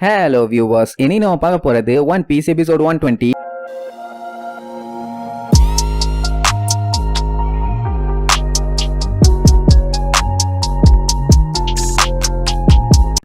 Hello viewers இனி நம்ம பார்க்க போறது one piece episode one twenty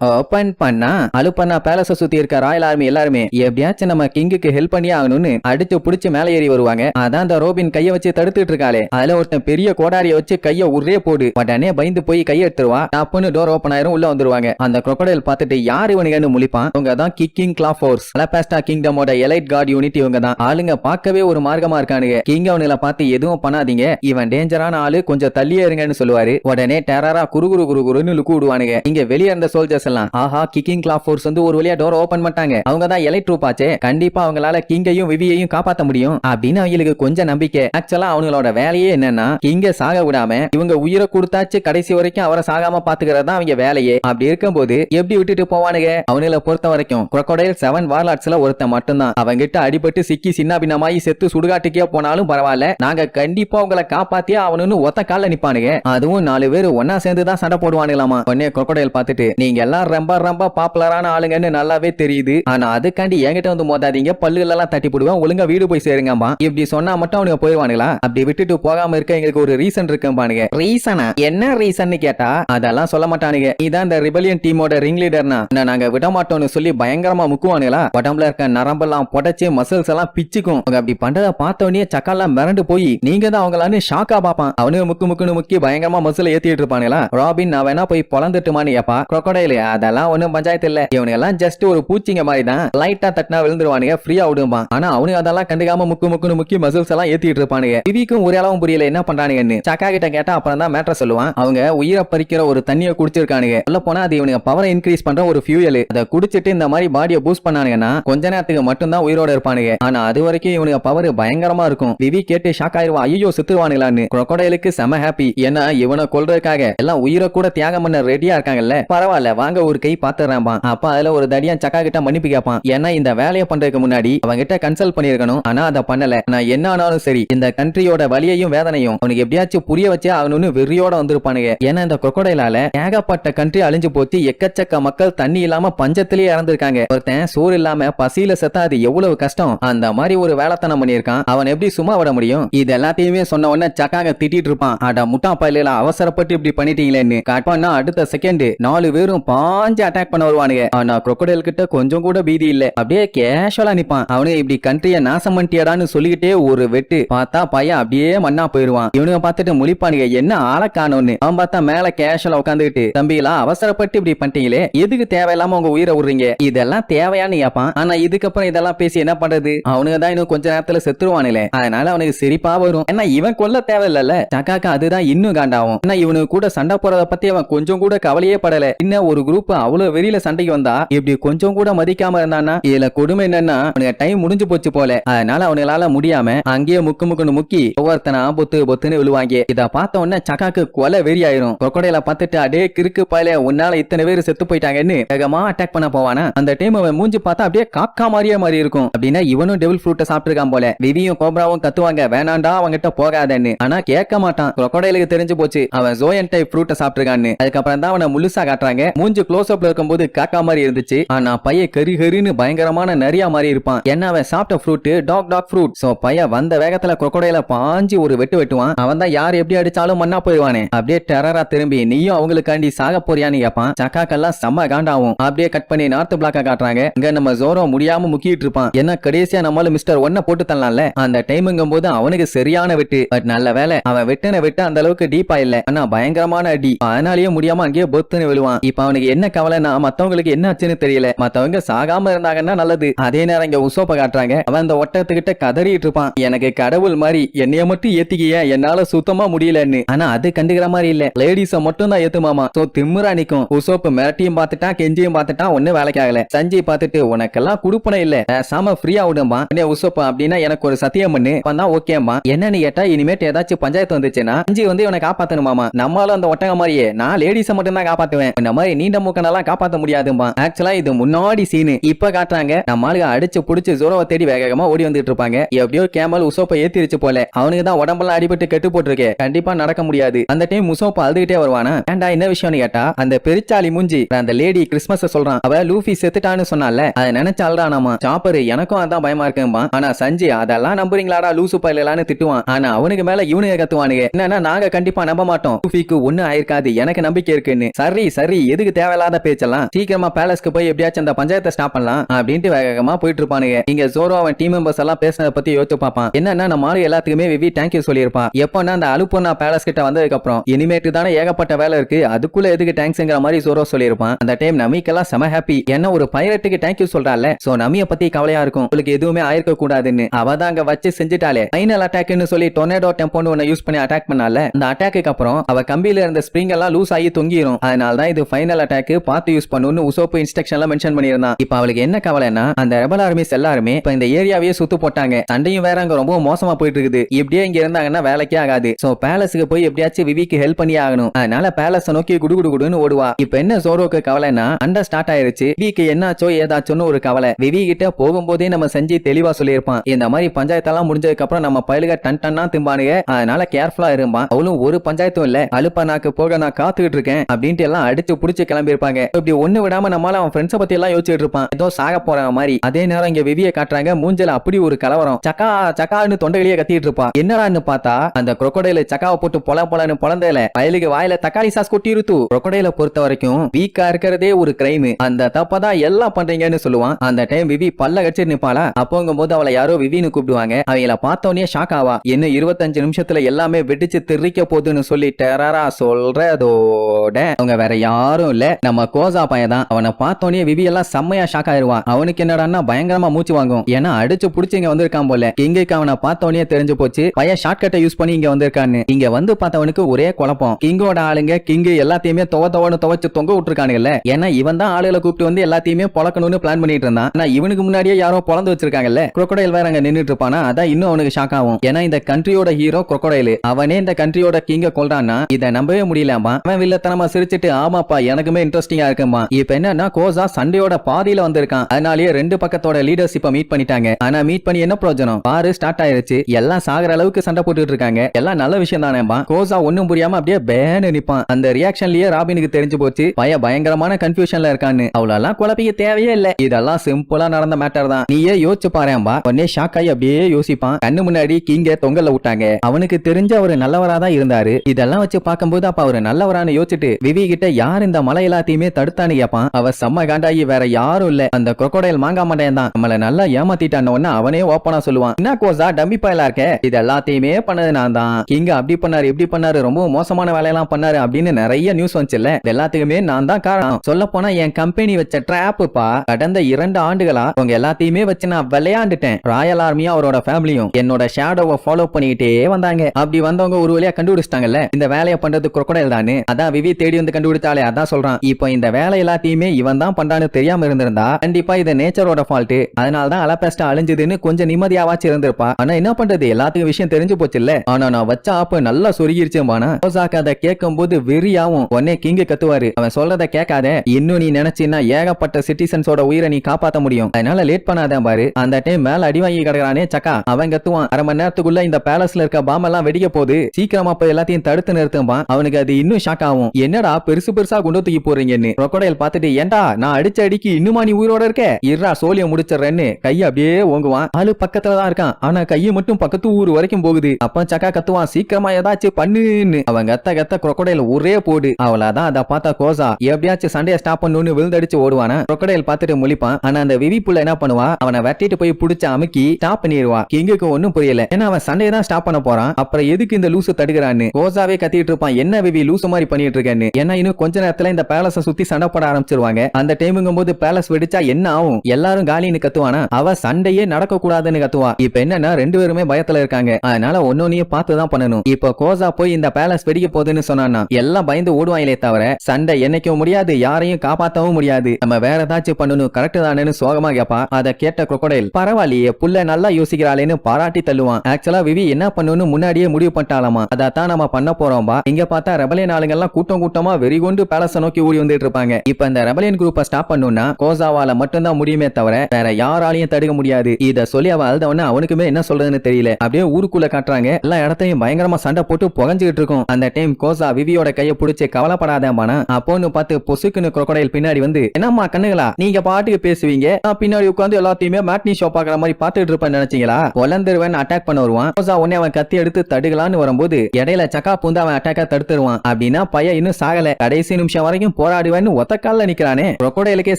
open பண்ணா அலுப்பண்ணா பேலஸ சுத்தி இருக்க ராயல் ஆர்மி எல்லாருமே எப்படியாச்சும் நம்ம கிங்குக்கு ஹெல்ப் பண்ணி ஆகணும்னு அடிச்சு புடிச்சு மேலே ஏறி வருவாங்க. அதான் அந்த ரோபின் கைய வச்சு தடுத்துட்டு இருக்காளே. அதுல ஒருத்தன் பெரிய கோடாரிய வச்சு கைய உரே போடு. உடனே பயந்து போய் கைய எடுத்துருவா. டப்புன்னு டோர் ஓபன் ஆயிரும் உள்ள வந்துருவாங்க. அந்த crocodile பார்த்துட்டு யார் இவனுங்கன்னு முழிப்பான்? இவங்க தான் கிக்கிங் கிளா ஃபோர்ஸ் அலபாஸ்டா கிங்டமோட எலைட் கார்டு யூனிட் இவங்க தான். ஆளுங்க பார்க்கவே ஒரு மார்க்கமா இருக்கானுங்க. கிங் அவனுங்களை பார்த்து எதுவும் பண்ணாதீங்க. இவன் டேஞ்சரான ஆளு கொஞ்சம் தள்ளியே இருங்கன்னு சொல்லுவாரு. உடனே டெரரா குரு குரு குரு குருன்னு லுக்கு விடுவானுங்க. இங்க வெளியே இருந்த சோல்ஜர்ஸ் எல்லாம் ஆஹா கிக்கிங் கிளா ஃபோர்ஸ் வந்து ஒரு வழியா டோர் ஓபன் பண்ணாங்க அவங்க தான் எலைட் ட்ரூப் ஆச்சு. கண்டிப்பா அவங்களால கிங்கையும் விவியையும் காப்பாத்த முடியும் அப்படின்னு அவங்களுக்கு கொஞ்சம் நம்பிக்கை. ஆக்சுவலா அவங்களோட வேலையே என்னன்னா கிங்க சாக விடாம இவங்க உயிரை கொடுத்தாச்சு கடைசி வரைக்கும் அவரை சாகாம பாத்துக்கிறது தான் அவங்க வேலையே. அப்படி இருக்கும்போது எப்படி விட்டுட்டு போவானுங்க? அவனுங்களை பொறுத்த வரைக்கும் குரக்கோடையில் செவன் வார்லாட்ஸ்ல ஒருத்தன் மட்டும்தான். அவங்கிட்ட அடிபட்டு சிக்கி சின்ன பின்னமாயி செத்து சுடுகாட்டுக்கே போனாலும் பரவாயில்ல. நாங்க கண்டிப்பா உங்களை காப்பாத்தியே அவனு ஒத்த கால நிப்பானுங்க. அதுவும் நாலு பேர் ஒன்னா சேர்ந்து தான் சண்டை போடுவானுங்களாமா. உடனே குரக்கோடையில் பார்த்துட்டு நீங்க எல்லாம் ரொம்ப ரொம்ப பாப்புலரான ஆளுங்கன்னு நல்லாவே தெரியுது. ஆனா அதுக்காண்டி என்கிட்ட வந்து மோதாதீங்க. பல்லுகள் எல்லாம் தட்டி போடுவேன். ஒழுங்கா வீடு போய் சேருங்கம்மா. இப்படி சொன்னா மட்டும் அவனுங்க போயிருவானுங்களா? அப்படி விட்டுட்டு போகாம இருக்க எங்களுக்கு ஒரு ரீசன் இருக்கும்பானுங்க ரீசனா என்ன ரீசன் கேட்டா அதெல்லாம் சொல்ல மாட்டானுங்க. இதான் இந்த ரிபலியன் டீமோட ரிங் லீடர்னா நாங்க விட மாட்டோம்னு சொல்லி பயங்கரமா முக்குவானுங்களா? உடம்புல இருக்க நரம்பெல்லாம் புடைச்சு மசில்ஸ் எல்லாம் பிச்சுக்கும். அவங்க அப்படி பண்றத பார்த்த உடனே சக்காலாம் மிரண்டு போய் நீங்க தான் அவங்களான்னு ஷாக்கா பாப்பான் அவனுங்க முக்கு முக்குன்னு முக்கி பயங்கரமா மசில ஏத்திட்டு இருப்பானுங்களா? ராபின் நான் வேணா போய் பொழந்துட்டுமான்னு ஏப்பா. Crocodile அதெல்லாம் ஒண்ணும் பஞ்சாயத்து இல்ல. இவனுங்க எல்லாம் ஜஸ்ட் ஒரு பூச்சிங்க மாதிரி தான் லைட்டா தட்டினா விழுந்துருவானுங்க ஃப்ரீயா விடுமா ஆனா அவனுக்கு அதெல்லாம் கண்டுக்காம முக்கு முக்குன்னு முக்கி மசில்ஸ் எல்லாம் ஏத்திட்டு இருப்பானுங்க. விவிக்கும் ஒரு அளவும் புரியல என்ன பண்றானுங்கன்னு. சக்கா கிட்ட கேட்டா அப்புறம் தான் மேட்ர சொல்லுவான். அவங்க உயிரை பறிக்கிற ஒரு தண்ணியை குடிச்சிருக்கானுங்க. சொல்ல போனா அது இவனுக்கு பவரை இன்க்ரீஸ் பண்ற ஒரு ஃபியூயல் அதை குடிச்சிட்டு இந்த மாதிரி பாடியை பூஸ்ட் பண்ணானுங்கன்னா கொஞ்ச நேரத்துக்கு மட்டும்தான் உயிரோட இருப்பானுங்க. ஆனா அது வரைக்கும் இவனுக்கு பவர் பயங்கரமா இருக்கும். விவி கேட்டு ஷாக் ஆயிருவா. ஐயோ செத்துருவானுங்களான்னு. crocodileக்கு செம ஹாப்பி ஏன்னா இவனை கொள்றதுக்காக எல்லாம் உயிரை கூட தியாகம் பண்ண ரெடியா இருக்காங்கல்ல. பரவாயில்ல வாங்க. ஒரு கை பாத்துறான்பா அப்ப அதுல ஒரு தடியா சக்கா கிட்ட மன்னிப்பு கேட்பான் ஏன்னா இந்த வேலையை பண்றதுக்கு முன்னாடி அவங்க கிட்ட கன்சல்ட் பண்ணிருக்கணும் ஆனா அதை பண்ணல. நான் என்ன ஆனாலும் சரி இந்த கண்ட்ரியோட வலியையும் வேதனையும் அவனுக்கு எப்படியாச்சும் புரிய வச்சே ஆகணும்னு வெறியோட வந்திருப்பானுங்க. ஏன்னா இந்த கொக்கடையிலால ஏகப்பட்ட கண்ட்ரி அழிஞ்சு போச்சு. எக்கச்சக்க மக்கள் தண்ணி இல்லாம பஞ்சத்திலேயே இறந்திருக்காங்க. ஒருத்தன் சோறு இல்லாம பசியில செத்தா அது எவ்வளவு கஷ்டம். அந்த மாதிரி ஒரு வேலைத்தனம் பண்ணியிருக்கான். அவன் எப்படி சும்மா விட முடியும்? இது எல்லாத்தையுமே சொன்ன உடனே சக்காக திட்டிட்டு இருப்பான். அட முட்டா பயில அவசரப்பட்டு இப்படி பண்ணிட்டீங்களேன்னு. காட்பான்னா அடுத்த செகண்ட் நாலு பேரும் பாஞ்சு அட்டாக் பண்ண வருவானுங்க. ஆனா crocodile கிட்ட கொஞ்சம் கூட பீதி இல்ல. அப்படியே கேஷுவலா நிப்பான். அவனுக்கு இப்படி கண்ட்ரிய நாசம் பண்ணிட்டியாடான்னு சொல்லிக்கிட்டே ஒரு வெட்டு. பார்த்தா பையன் அப்படியே மண்ணா போயிருவான். இவனுங்க பார்த்துட்டு முழிப்பானுங்க என்ன ஆளை காணோன்னு? அவன் பார்த்தா மேல கேஷுவலா உட்காந்துக்கிட்டு தம்பிகளா அவசரப்பட்டு இப்படி பண்ணிட்டீங்களே? எதுக்கு தேவையில்லாம உங்க உயிரை விடுறீங்க? இதெல்லாம் தேவையான்னு கேட்பான் ஆனா இதுக்கப்புறம் இதெல்லாம் பேசி என்ன பண்றது? அவனுங்க தான் இன்னும் கொஞ்ச நேரத்துல செத்துருவானுல அதனால அவனுக்கு சிரிப்பா வரும். ஏன்னா இவன் கொல்ல தேவையில்லல்ல. சக்காக்கா அதுதான் இன்னும் காண்டாவும் ஏன்னா இவனுக்கு கூட சண்டை போறத பத்தி அவன் கொஞ்சம் கூட கவலையே படல. இன்னும் ஒரு குரூப் அவ்வளவு வெறியில சண்டைக்கு வந்தா இப்படி கொஞ்சம் கூட மதிக்காம இருந்தானா இதுல கொடுமை என்னன்னா அவனுக்கு டைம் முடிஞ்சு போச்சு போல. அதனால அவனுங்களால முடியாம அங்கேயே முக்கு முக்குன்னு முக்கி ஒவ்வொருத்தனா பொத்து பொத்துன்னு விழுவாங்க. இத பார்த்த உடனே சக்காக்கு கொலை வெறி ஆயிரும் கொக்கடையில பார்த்துட்டு அடே கிறுக்கு பாயல உன்னால இத்தனை பேர் செத்து போயிட்டாங்கன்னு வேகமா அட்டாக் பண்ண போவானா? அந்த டைம் அவன் மூஞ்சி பார்த்தா அப்படியே காக்கா மாதிரியே மாதிரி இருக்கும். அப்படின்னா இவனும் டெவில் ஃப்ரூட்டை சாப்பிட்டுருக்கான் போல. விவியும் கோப்ராவும் கத்துவாங்க வேணாண்டா அவன்கிட்ட போகாதன்னு. ஆனா கேட்க மாட்டான். கொக்கடையிலுக்கு தெரிஞ்சு போச்சு அவன் ஜோயன் டைப் ஃப்ரூட்டை சாப்பிட்டுருக்கான்னு. அதுக்கப்புறம் தான் அவனை முழுசா காட்டுறாங்க. மூஞ்சி க்ளோஸ் அப்ல இருக்கும்போது காக்கா மாதிரி இருந்துச்சு. ஆனா பையன் கரி கரின்னு பயங்கரமான நிறைய மாதிரி இருப்பான். என்ன அவன் சாப்பிட்ட fruit dog dog fruit so பையன் வந்த வேகத்துல குரக்கடையில பாஞ்சு ஒரு வெட்டு வெட்டுவான். அவன் தான் யார் எப்படி அடிச்சாலும் மண்ணா போயிடுவானே. அப்படியே டெரரா திரும்பி நீயும் அவங்களுக்காண்டி சாக போறியான்னு கேட்பான் சக்காக்கெல்லாம் செம்ம காண்டாவும். அப்படியே கட் பண்ணி நார்த் பிளாக்க காட்டுறாங்க. இங்க நம்ம ஜோரோ முடியாம முக்கிட்டு இருப்பான். என்ன கடைசியா நம்மளால மிஸ்டர் ஒன்ன போட்டு தரலாம்ல அந்த டைமுங்கும் போது அவனுக்கு சரியான வெட்டு. பட் நல்ல வேலை அவன் வெட்டின வெட்டு அந்த அளவுக்கு டீப்பா இல்ல. ஆனா பயங்கரமான அடி. அதனாலயே முடியாம அங்கேயே பொத்துன்னு விழுவான். இப்ப அவனுக்கு என்ன கவலைன்னா மத்தவங்களுக்கு என்ன ஆச்சுன்னு தெரியல. மத்தவங்க சாகாம இருந்தாங்கன்னா நல்லது. அதே நேரம் இங்க உசோப்ப காட்டுறாங்க. அவன் அந்த ஒட்டத்துக்கிட்ட கதறிட்டு இருப்பான். எனக்கு கடவுள் மாதிரி என்னைய மட்டும் ஏத்திக்கிய என்னால சுத்தமா முடியலன்னு. ஆனா அது கண்டுக்கிற மாதிரி இல்ல. லேடிஸ மட்டும் தான் ஏத்துமாமா சோ திம்முரா நிக்கும். உசோப்பு மிரட்டியும் பார்த்துட்டான் கெஞ்சியும் பார்த்துட்டான் ஒண்ணு வேலைக்கு ஆகல. சஞ்சய் பார்த்துட்டு உனக்கெல்லாம் குடுப்பனை இல்ல. பேசாம ஃப்ரீயா விடுமா என்ன உசோப்பு? அப்படின்னா எனக்கு ஒரு சத்தியம் பண்ணு. பண்ணா ஓகேம்மா என்னன்னு கேட்டா இனிமேட்டு ஏதாச்சும் பஞ்சாயத்து வந்துச்சுன்னா சஞ்சய் வந்து இவனை காப்பாத்தணுமாமா நம்மளும் அந்த ஒட்டக மாதிரியே நான் லேடிஸ மட்டும் தான் காப்பாத்துவேன். இந்த மாதிரி நீண்ட மூக்கனெல்லாம் காப்பாத்த முடியாதும்பா. ஆக்சுவலா இது முன்னாடி சீனு இப்ப காட்டுறாங்க. நம்ம ஆளுங்க அடிச்சு புடிச்சு ஜோரோவை தேடி வேகமா ஓடி வந்துட்டு இருப்பாங்க. எப்படியோ கேமல் உசோப்பை ஏத்திருச்சு போல. அவனுக்கு தான் உடம்பெல்லாம் அடிபட்டு கெட்டு போட்டிருக்கே. கண்டிப்பா நடக்க முடியாது. அந்த டைம் உசோப்பா அழுதுகிட்டே வருவானா? ஏண்டா என்ன விஷயம்னு கேட்டா அந்த பெருச்சாலி மூஞ்சி அந்த லேடி கிறிஸ்மஸ் சொல்றான். அவ லூஃபி செத்துட்டான்னு சொன்னால அதை நினைச்சு அழுறானாமா சாப்பர் எனக்கும் அதான் பயமா இருக்கும்பா. ஆனா சஞ்சய் அதெல்லாம் நம்புறீங்களாடா லூசு பயிலான்னு திட்டுவான். ஆனா அவனுக்கு மேல இவனுங்க கத்துவானுங்க. என்னன்னா நாங்க கண்டிப்பா நம்ப மாட்டோம். லூஃபிக்கு ஒண்ணு ஆயிருக்காது. எனக்கு நம்பிக்கை இருக்குன்னு. சரி சரி எதுக்கு தேவை? தேவையில்லாத பேச்செல்லாம் சீக்கிரமா பேலஸ்க்கு போய் எப்படியாச்சும் அந்த பஞ்சாயத்தை ஸ்டாப் பண்ணலாம் அப்படின்ட்டு வேகமா போயிட்டு இருப்பானுங்க இங்க ஜோரோ அவன் டீம் மெம்பர்ஸ் எல்லாம் பேசினதை பத்தி யோசிச்சு பார்ப்பான். என்னன்னா நம்ம ஆளு எல்லாத்துக்குமே விவி தேங்க்யூ சொல்லியிருப்பான். எப்போன்னா அந்த அலுப்பொன்னா பேலஸ் கிட்ட வந்ததுக்கு அப்புறம் இனிமேட்டு தானே ஏகப்பட்ட வேலை இருக்கு அதுக்குள்ள எதுக்கு தேங்க்ஸ்ங்கிற மாதிரி ஜோரோ சொல்லியிருப்பான். அந்த டைம் நமக்கெல்லாம் செம ஹாப்பி என்ன ஒரு பைரட்டுக்கு தேங்க்யூ சொல்றாள் சோ நமிய பத்தி கவலையா இருக்கும். உங்களுக்கு எதுவுமே ஆயிருக்க கூடாதுன்னு அவ தான் அங்க வச்சு செஞ்சுட்டாலே ஃபைனல் அட்டாக்னு சொல்லி டொர்னேடோ டெம்போன்னு ஒன்னு யூஸ் பண்ணி அட்டாக் பண்ணால அந்த அட்டாக்கு அப்புறம் அவ கம்பியில இருந்த ஸ்ப்ரிங் எல்லாம் லூஸ் ஆகி தொங்கிரும். அதனால தான் இது ஃபைனல் அட்டாக் பார்த்து யூஸ் பண்ணணும்னு உசோப்பு இன்ஸ்ட்ரக்ஷன்ல மென்ஷன் பண்ணியிருந்தான். இப்ப அவளுக்கு என்ன கவலைன்னா அந்த ரெபல் ஆர்மிஸ் எல்லாருமே இப்ப இந்த ஏரியாவையே சுத்து போட்டாங்க. சண்டையும் வேற அங்க ரொம்ப மோசமா போயிட்டு இருக்குது இப்படியே இங்க இருந்தாங்கன்னா வேலைக்கே ஆகாது. சோ பேலஸுக்கு போய் எப்படியாச்சும் விவிக்கு ஹெல்ப் பண்ணி ஆகணும். அதனால பேலஸ நோக்கி குடு குடு குடுன்னு ஓடுவா. இப்ப என்ன சோரோக்கு கவலைன்னா அண்டா ஸ்டார்ட் ஆயிருச்சு. விவிக்கு என்னாச்சோ ஏதாச்சோன்னு ஒரு கவலை. விவி கிட்ட போகும்போதே நம்ம செஞ்சு தெளிவா சொல்லியிருப்பான். இந்த மாதிரி பஞ்சாயத்தெல்லாம் முடிஞ்சதுக்கு அப்புறம் நம்ம பயலுக டன் டன்னா திம்பானுங்க அதனால கேர்ஃபுல்லா இருப்பான் அவளும் ஒரு பஞ்சாயத்தும் இல்ல. அலுப்பா நாக்கு போக நான் காத்துக்கிட்டு இருக்கேன். அப்படின்ட்டு எல்லாம் அடிச்சு புடிச்சு கிளம்பி இருப்பாங்க இப்படி ஒண்ணு விடாம நம்மளால அவன் ஃப்ரெண்ட்ஸ பத்தி எல்லாம் யோசிச்சுட்டு இருப்பான். ஏதோ சாக போற மாதிரி. அதே நேரம் இங்க வெவியை காட்டுறாங்க. மூஞ்சல அப்படி ஒரு கலவரம். சக்கா சக்கான்னு தொண்டையிலேயே கத்திட்டு இருப்பா. என்னடான்னு பார்த்தா அந்த குரொக்கடையில சக்காவை போட்டு பொல பொலன்னு பொழந்தேல வயலுக்கு வாயில தக்காளி சாஸ் கொட்டி இருத்து குரொக்கடையில பொறுத்த வரைக்கும் வீக்கா இருக்கிறதே ஒரு கிரைம் அந்த தப்பதான் எல்லாம் பண்றீங்கன்னு சொல்லுவான். அந்த டைம் விவி பல்ல கடிச்சிட்டு நிப்பாளா? அப்போங்கும் போது அவளை யாரோ விவின்னு கூப்பிடுவாங்க. அவங்கள பார்த்தோன்னே ஷாக் ஆவா. இன்னும் இருபத்தஞ்சு நிமிஷத்துல எல்லாமே வெடிச்சு தெரிக்க போகுதுன்னு சொல்லி டெரரா சொல்றதோட. அவங்க வேற யாரும் இல்ல. நம்ம கோசா பையன் தான். அவனை பார்த்தோன்னே விவி எல்லாம் செம்மையா ஷாக் ஆயிருவான். அவனுக்கு என்னடான்னா பயங்கரமா மூச்சு வாங்கும். ஏன்னா அடிச்சு புடிச்சு இங்க வந்திருக்கான் போல. கிங்குக்கு அவனை பார்த்தோன்னே தெரிஞ்சு போச்சு. பையன் ஷார்ட் கட்டை யூஸ் பண்ணி இங்க வந்திருக்கான்னு. இங்க வந்து பார்த்தவனுக்கு ஒரே குழப்பம். கிங்கோட ஆளுங்க கிங்கு எல்லாத்தையுமே துவ துவன்னு துவச்சு தொங்க விட்டுருக்கானுங்கல்ல. ஏன்னா இவன் தான் ஆளுகளை கூப்பிட்டு வந்து எல்லாத்தையுமே பொழக்கணும்னு பிளான் பண்ணிட்டு இருந்தான். ஆனா இவனுக்கு முன்னாடியே யாரோ பொழந்து வச்சிருக்காங்கல்ல. குரோக்கடையில் வேற அங்க நின்னுட்டு இருப்பானா? அதான் இன்னும் அவனுக்கு ஷாக் ஆகும். ஏன்னா இந்த கண்ட்ரியோட ஹீரோ குரோக்கடையில் அவனே இந்த கண்ட்ரியோட கிங்க கொள்றான்னா இதை நம்பவே முடியலாமா அவன் வில்லத்தனமா சிரிச்சிட்டு ஆமாப்பா எனக்குமே இன்ட்ரெஸ்டிங்கா இருக்குமா? இப்ப என்னன்னா கோசா சண்டையோட பாதியில வந்திருக்கான். அதனாலேயே ரெண்டு பக்கத்தோட லீடர்ஸ் இப்ப மீட் பண்ணிட்டாங்க. ஆனா மீட் பண்ணி என்ன பிரயோஜனம்? பாரு ஸ்டார்ட் ஆயிருச்சு. எல்லாம் சாகுற அளவுக்கு சண்டை போட்டுட்டு இருக்காங்க. எல்லாம் நல்ல விஷயம் தானேமா கோசா ஒண்ணும் புரியாம அப்படியே பேனு நிப்பான். அந்த ரியாக்ஷன்லயே ராபினுக்கு தெரிஞ்சு போச்சு. பய பயங்கரமான கன்ஃபியூஷன்ல இருக்கான்னு. அவ்வளவு குழப்பிக்க தேவையே இல்ல. இதெல்லாம் சிம்பிளா நடந்த மேட்டர் தான். நீயே யோசிச்சு பாரும்பா உடனே ஷாக் ஆகி அப்படியே யோசிப்பான். கண்ணு முன்னாடி கிங்க தொங்கல்ல விட்டாங்க. அவனுக்கு தெரிஞ்ச அவரு நல்லவரா தான் இருந்தாரு. இதெல்லாம் வச்சு பார்க்கும்போது அப்ப அவரு நல்லவரான்னு யோசிச்சுட்டு விவி கிட்ட யார் இந்த மலையில எல்லாத்தையுமே தடுத்தான்னு கேப்பான் அவ செம்ம காண்டாயி வேற யாரும் இல்ல. அந்த crocodile மாங்கா மண்டையன் தான் நம்மள நல்லா ஏமாத்திட்டான உடனே அவனே ஓப்பனா சொல்லுவான். என்ன கோசா டம்மி பயலா இருக்க? இது எல்லாத்தையுமே பண்ணது நான் தான். கிங் அப்படி பண்ணாரு இப்படி பண்ணாரு ரொம்ப மோசமான வேலையெல்லாம் பண்ணாரு அப்படின்னு நிறைய நியூஸ் வந்துச்சுல்ல. இது எல்லாத்துக்குமே நான் தான் காரணம். சொல்ல போனா என் கம்பெனி வச்ச ட்ராப்புப்பா கடந்த இரண்டு ஆண்டுகளா உங்க எல்லாத்தையுமே வச்சு நான் விளையாண்டுட்டேன். ராயல் ஆர்மியும் அவரோட ஃபேமிலியும் என்னோட ஷேடோவை ஃபாலோ பண்ணிக்கிட்டே வந்தாங்க. அப்படி வந்தவங்க ஒரு வழியா கண்டுபிடிச்சிட்டாங்கல்ல. இந்த வேலையை பண்றது குரக்கடையில் தானே அதான் விவி தேடி வந்து கண்டுபிடிச்சாலே அதான் சொல்றான். இப்போ இந்த வேலை எல்லாத்தையுமே இவன் தான் பண்றான்னு தெரியாம இருந்திருந்தா கண்டிப்பா இது நேச்சரோட ஃபால்ட் அதனால தான் அலபெஸ்ட் அழிஞ்சதுன்னு கொஞ்சம் நிம்மதியாவாச்சு இருந்திருப்பா ஆனா என்ன பண்றது? எல்லாத்துக்கும் விஷயம் தெரிஞ்சு போச்சு இல்ல ஆனா நான் வச்ச ஆப்பு நல்லா சொருகிருச்சேம்பானா ரோசாக்கு அதை கேட்கும் போது வெறியாவும் உடனே கிங்கு கத்துவாரு. அவன் சொல்றத கேட்காத. இன்னும் நீ நினைச்சின்னா ஏகப்பட்ட சிட்டிசன்ஸோட உயிரை நீ காப்பாத்த முடியும். அதனால லேட் பண்ணாதான் பாரு. அந்த டைம் மேல அடி வாங்கி கிடக்குறானே சக்கா. அவன் கத்துவான். அரை மணி நேரத்துக்குள்ள இந்த பேலஸ்ல இருக்க பாம் எல்லாம் வெடிக்க போகுது. சீக்கிரமா போய் எல்லாத்தையும் தடுத்து நிறுத்தும்பான். அவனுக்கு அது இன்னும் ஷாக் ஆகும். என்னடா? பெருசு பெருசா குண்டு தூக்கி போறீங்கன்னு. crocodile பார்த்துட்டு ஏண்டா நான் அடிச்ச அடிக்கு இன்னுமா நீ உயிரோட இருக்க? இருடா சோழிய முடிச்சிடுறேன்னு. கை அப்படியே ஓங்குவான். ஆளு பக்கத்துல தான் இருக்கான். ஆனா கையை மட்டும் பக்கத்து ஊர் வரைக்கும் போகுது. அப்ப சக்கா கத்துவான். சீக்கிரமா ஏதாச்சும் பண்ணுன்னு. அவன் கத்த கத்த crocodile ஒரே போடு. அவளாதான் அதை பார்த்தா கோசா. எப்படியாச்சும் சண்டையை ஸ்டாப் பண்ணணும்னு விழுந்தடிச்சு ஓடுவானா? crocodile பார்த்துட்டு முழிப்பான். ஆனா அந்த விவி புள்ள என்ன பண்ணுவா? அவனை வெட்டிட்டு போய் புடிச்ச அமுக்கி ஸ்டாப் பண்ணிடுவா கிங்குக்கு ஒன்னும் புரியல. ஏன்னா அவன் சண்டையை தான் ஸ்டாப் பண்ண போறான். அப்புறம் எதுக்கு இந்த லூசு தடுக்கிறான்னு? கோசாவே கத்திட்டு இருப்பான். என்ன விவி லூசு மாதிரி பண்ணிட்டு இருக்கேன்னு? ஏன்னா இன்னும் கொஞ்ச நேரத்துல இந்த பேலஸ சுத்தி சண்டை போட ஆரம்பிச்சிருவாங்க. அந்த டைமுங்கும் போது பேலஸ் வெடிச்சா என்ன ஆகும்? எல்லாரும் காலின்னு கத்துவானா? அவ சண்டையே நடக்க கூடாதுன்னு கத்துவா. இப்ப என்னன்னா ரெண்டு பேருமே பயத்துல இருக்காங்க. அதனால ஒன்னொன்னையும் பார்த்துதான் பண்ணணும். இப்ப கோசா போய் இந்த பேலஸ் வெடிக்க போகுதுன்னு சொன்னானா எல்லாம் பயந்து ஓடுவாங்களே தவிர சண்டை என்னைக்கும் முடியாது யாரையும் காப்பாத்தவும் முடியாது. நம்ம வேற ஏதாச்சும் பண்ணணும் கரெக்ட் தானேன்னு சோகமா கேப்பா. அதை கேட்ட crocodile பரவாயில்லையே புள்ள நல்லா யோசிக்கிறாளேன்னு பாராட்டி தள்ளுவான். ஆக்சுவலா விவி என்ன பண்ணணும்னு முன்னாடியே முடிவு பண்ணிட்டாலாமா அதான் நம்ம பண்ண போறோம்பா. இங்க பார்த்தா ரெபலியன் நாளுங்க எல்லாம் கூட்டம் கூட்டமா வெறி கொண்டு பேலஸ நோக்கி ஓடி வந்துட்டு இருப்பாங்க. இப்ப இந்த ரெபலியன் குரூப்பை ஸ்டாப் பண்ணும்னா கோசாவால மட்டும்தான் முடியுமே தவிர வேற யாராலையும் தடுக்க முடியாது. இத சொல்லி அவ அழுதவன அவனுக்குமே என்ன சொல்றதுன்னு தெரியல. அப்படியே ஊருக்குள்ள காட்டுறாங்க. எல்லா இடத்தையும் பயங்கரமா சண்டை போட்டு புகஞ்சுகிட்டு இருக்கும். அந்த டைம் கோசா விவியோட கையை பிடிச்சு கவலைப்படாதேம்பானா அப்போன்னு பார்த்து பொசுக்குன்னு குரக்கடையில் பின்னாடி வந்து என்னம்மா கண்ணுகளா நீங்க பாட்டுக்கு பேசுவீங்க? நான் பின்னாடி உட்காந்து எல்லாத்தையுமே மேட்னி ஷோ பாக்குற மாதிரி பாத்துட்டு இருப்பேன் நினைச்சீங்களா? ஒலந்தருவன் அட்டாக் பண்ண வருவான் கோசா உடனே அவன் கத்தி எடுத்து தடுக்கலான்னு வரும்போது இடையில சக்கா பூந்து அவன் அட்டாக்கா தடுத்துருவான். அப்படின்னா பையன் இன்னும் சாகல. கடைசி நிமிஷம் வரைக்கும் போராடுவேன்னு ஒத்த கால்ல நிக்கிறானே. crocodileக்கே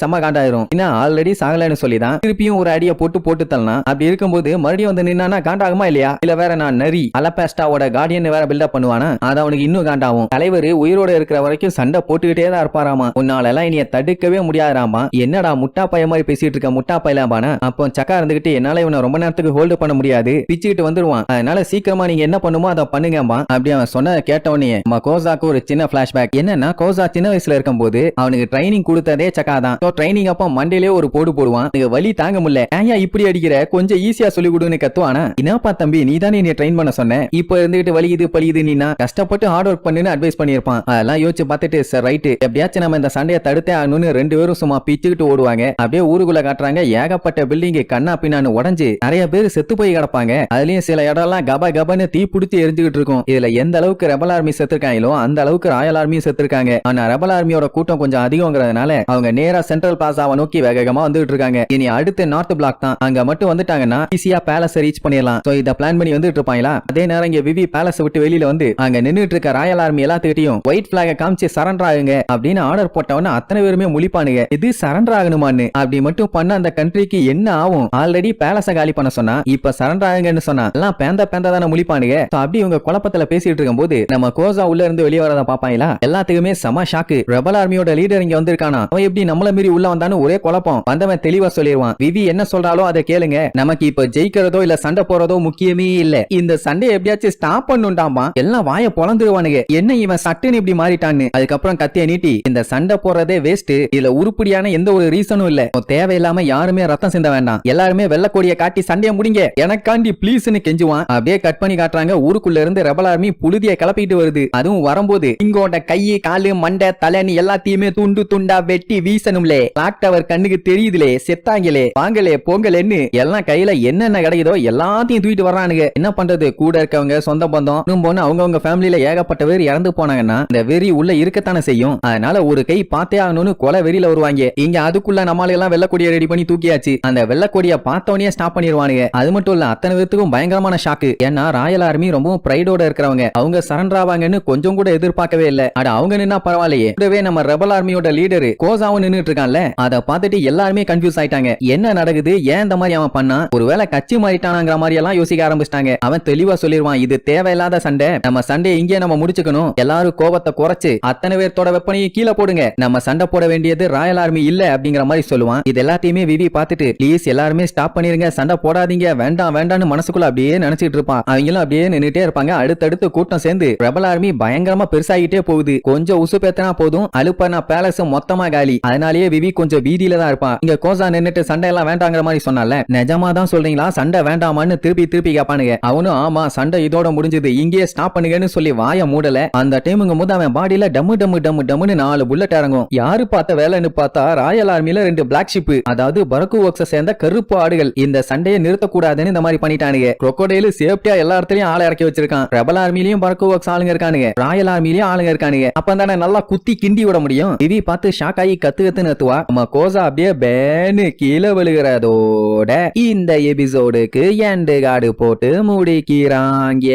செம்ம காண்டாயிரும். ஏன்னா ஆல்ரெடி சாகலன்னு சொல்லிதான். திருப்பியும் ஒரு அடியை போட்டு போட்டு தள்ளலாம் அப்படி இருக்கும்போது மறுபடியும் வந்து நின்னானா காண்டாகுமா இல்லையா? இல்ல வேற நான் நரி. அலபாஸ்டாவோட கார்டியன் வேற பில்டப் பண்ணுவானா? அது அவனுக்கு இன்னும் காண்டாகும். தலைவர் உயிரோட இருக்கிற வரைக்கும் சண்டை போட்டுக்கிட்டே தான் இருப்பாராமா? உன்னால எல்லாம் இனிய தடுக்கவே முடியாதாமா என்னடா முட்டா பைய மாதிரி பேசிட்டு இருக்க முட்டா பையலாபானா அப்போ சக்கா இருந்துகிட்டு என்னால இவனை ரொம்ப நேரத்துக்கு ஹோல்டு பண்ண முடியாது. பிச்சுக்கிட்டு வந்துருவான். அதனால சீக்கிரமா நீங்க என்ன பண்ணுமோ அதை பண்ணுங்கம்மா. அப்படி அவன் சொன்ன கேட்ட உடனே நம்ம கோசாக்கு ஒரு சின்ன பிளாஷ்பேக் என்னன்னா கோசா சின்ன வயசுல இருக்கும்போது அவனுக்கு ட்ரைனிங் கொடுத்ததே சக்கா தான். ட்ரைனிங் அப்போ மண்டையிலே ஒரு போடு போடுவான். வலி தாங்க முடியல. ஏன் இப்படி அடிக்கிற? கொஞ்சம் ஈஸியா சொல்லி கொடுன்னு கத்துவானா? என்னப்பா தம்பி நீ தானே நீ ட்ரெயின் பண்ண சொன்ன? இப்போ இருந்துகிட்டு வலிக்குது பழியுது நீனா? கஷ்டப்பட்டு ஹார்ட் ஒர்க் பண்ணுன்னு அட்வைஸ் பண்ணியிருப்பான். அதெல்லாம் யோசிச்சு பார்த்துட்டு சார் ரைட்டு எப்படியாச்சும் நம்ம இந்த சண்டையை தடுத்தே ஆகணும்னு ரெண்டு பேரும் சும்மா பிச்சுக்கிட்டு ஓடுவாங்க. அப்படியே ஊருக்குள்ள காட்டுறாங்க. ஏகப்பட்ட பில்டிங் கண்ணா பின்னான்னு உடஞ்சு நிறைய பேர் செத்து போய் கிடப்பாங்க. அதுலயும் சில இடம்லாம் கப கபன்னு தீ பிடிச்சி எரிஞ்சுக்கிட்டு இருக்கும். இதுல எந்த அளவுக்கு ரெபல் ஆர்மி செத்துருக்காங்களோ அந்த அளவுக்கு ராயல் ஆர்மியும் செத்துருக்காங்க. ஆனா ரெபல் ஆர்மியோட கூட்டம் கொஞ்சம் அதிகங்கிறதுனால அவங்க நேரா சென்ட்ரல் பிளாசாவை நோக்கி வேகமா வந்துட்டு இருக்காங்க. இனி அடுத்து நார்த் பிளாக் தான். அங்க மட்டும் வந்துட்டாங்கன்னா ஈஸியா பேலஸ் ரீச் பண்ணிடலாம். சோ இத பிளான் பண்ணி வந்துட்டு இருப்பாங்களா? அதே நேரம் இங்க விவி பேலஸ் விட்டு வெளியில வந்து அங்க நின்னுட்டு இருக்க ராயல் ஆர்மி எல்லாத்துக்கிட்டையும் ஒயிட் பிளாக காமிச்சு சரண்டர் ஆகுங்க அப்படின்னு ஆர்டர் போட்டவன அத்தனை பேருமே முழிப்பானுங்க. இது சரண்டர் ஆகணுமான்னு? அப்படி மட்டும் பண்ண அந்த கண்ட்ரிக்கு என்ன ஆகும்? ஆல்ரெடி பேலஸ காலி பண்ண சொன்னா இப்ப சரண்டர் ஆகுங்கன்னு சொன்னா எல்லாம் பேந்த பேந்த தானே முழிப்பானுங்க. அப்படி இவங்க குழப்பத்துல பேசிட்டு இருக்கும்போது நம்ம கோசா உள்ள இருந்து வெளியே வரத பாப்பாங்களா எல்லாத்துக்குமே செம ஷாக்கு ரெபல் ஆர்மியோட லீடர் இங்க வந்திருக்கானா? அவன் எப்படி நம்மள மீறி உள்ள வந்தான்னு ஒரே குழப்பம். வந்தவன் தெளிவா சொல்லிடுவான். விவி என்ன சொல்றாலோ அதை கேளுங்க. நமக்கு இப்ப ஜெயிக்கிறதோ இல்ல சண்டை போறதோ முக்கியமே இல்ல. இந்த சண்டை எப்படியாச்சும் ஸ்டாப் பண்ணுண்டாமா எல்லாம் வாய பொழந்துருவானுங்க. என்ன இவன் சட்டுன்னு இப்படி மாறிட்டான்னு. அதுக்கப்புறம் கத்திய நீட்டி இந்த சண்டை போறதே வேஸ்ட் இதுல உருப்படியான எந்த ஒரு ரீசனும் இல்ல. தேவையில்லாம யாருமே ரத்தம் சிந்த வேண்டாம். எல்லாருமே வெள்ளக்கோடிய காட்டி சண்டைய முடிங்க. எனக்காண்டி ப்ளீஸ்னு கெஞ்சுவான். அப்படியே கட் பண்ணி காட்டுறாங்க. ஊருக்குள்ள இருந்து ரெபல் ஆர்மி புழுதிய கிளப்பிட்டு வருது. அதுவும் வரும்போது இங்கோட கை காலு மண்டை தலைன்னு எல்லாத்தையுமே துண்டு துண்டா வெட்டி வீசணும்லே. கிளாக் டவர் கண்ணுக்கு தெரியுதுலே செத்தாங்களே வாங்கலே பொங்கலேன்னு எல்லாம் கையில என்னென்ன கிடைக்குதோ எல்லாத்தையும் தூக்கிட்டு வர்றானுங்க. என்ன பண்றது? கூட இருக்கவங்க சொந்த பந்தம். இன்னும் போன அவங்கவங்க ஃபேமிலியில ஏகப்பட்ட பேர் இறந்து போனாங்கன்னா இந்த வெறி உள்ள இருக்கத்தானே செய்யும். அதனால ஒரு கை பார்த்தே ஆகணும்னு கொலை வெறியில வருவாங்க. இங்க அதுக்குள்ள நம்மளால எல்லாம் வெள்ளக்கொடியை ரெடி பண்ணி தூக்கியாச்சு. அந்த வெள்ளக்கொடியை பார்த்தவனே ஸ்டாப் பண்ணிடுவானுங்க அது மட்டும் இல்ல அத்தனை பேத்துக்கும் பயங்கரமான ஷாக்கு ஏன்னா ராயல் ஆர்மி ரொம்பவும் பிரைடோட இருக்கிறவங்க. அவங்க சரண்டர் ஆவாங்கன்னு கொஞ்சம் கூட எதிர்பார்க்கவே இல்ல. அட அவங்க நின்னா பரவாயில்லையே. கூடவே நம்ம ரெபல் ஆர்மியோட லீடர் கோசாவும் நின்னுட்டு இருக்கான்ல அத பார்த்துட்டு எல்லாருமே கன்ஃபியூஸ் ஆயிட்டாங்க. என்ன நடக்குது? ஏன் இந்த மாதிரி அவன் பண்ணா? ஒருவேளை கட்சி மாறிட்டானாங்கிற மாதிரி எல்லாம் யோசிக்க ஆரம்பிச்சிட்டாங்க. அவன் தெளிவா சொல்லிடுவான் இது தேவையில்லாத சண்டை. நம்ம சண்டையை இங்கே நம்ம முடிச்சுக்கணும். எல்லாரும் கோபத்தை குறைச்சு அத்தனை பேர்த்தோட வெப்பனையும் கீழே போடுங்க. நம்ம சண்டை போட வேண்டியது ராயல் ஆர்மி இல்ல அப்படிங்கிற மாதிரி சொல்லுவான். இது எல்லாத்தையுமே விவி பார்த்துட்டு ப்ளீஸ் எல்லாருமே ஸ்டாப் பண்ணிருங்க. சண்டை போடாதீங்க. வேண்டாம் வேண்டாம்னு மனசுக்குள்ள அப்படியே நினைச்சிட்டு இருப்பான். அவங்களும் அப்படியே நின்னுட்டே இருப்பாங்க. அடுத்தடுத்து கூட்டம் சேர்ந்து ரெபல் ஆர்மி பயங்கரமா பெருசாகிட்டே போகுது. கொஞ்சம் உசு பேத்தனா போதும். அலுப்பனா பேலஸ் மொத்தமா காலி. அதனாலேயே விவி கொஞ்சம் வீதியில தான் இருப்பான் இங்க கோசா நின்னுட்டு சண்டை எல்லாம் வேண்டாங்கிற மாதிரி சொன்னால. நிஜமா தான் சொல்றீங்களா? சண்டை வேண்டாமான்னு திருப்பி திருப்பி கேட்பானுங்க அவனும் ஆமா சண்டை இதோட முடிஞ்சது. இங்கேயே ஸ்டாப் பண்ணுங்கன்னு சொல்லி வாய மூடல. அந்த டைமுங்கும் போது அவன் பாடியில டம்மு டம்மு டம்மு டம்முன்னு நாலு புல்லட் இறங்கும். யாரு பார்த்த வேலைன்னு பார்த்தா ராயல் ஆர்மியில ரெண்டு பிளாக் ஷிப் அதாவது பரக்கு ஒர்க்ஸ சேர்ந்த கருப்பு ஆடுகள். இந்த சண்டையை நிறுத்தக்கூடாதுன்னு இந்த மாதிரி பண்ணிட்டானுங்க. crocodile சேஃப்டியா எல்லா இடத்துலயும் ஆளை இறக்கி வச்சிருக்கான். ரெபல் ஆர்மிலையும் பரக்கு ஒர்க்ஸ் ஆளுங்க இருக்கானுங்க. ராயல் ஆர்மிலையும் ஆளுங்க இருக்கானுங்க. அப்ப தானே நல்லா குத்தி கிண்டி விட முடியும். திவி பார்த்து ஷாக் ஆகி கத்து கத்து நிறுத்துவா. நம்ம கோசா அப்படியே பேனு கீழே விழுகிறதோட இந்த எபிசோடுக்கு எண்டு காடு போட்டு முடிக்கிறாங்க.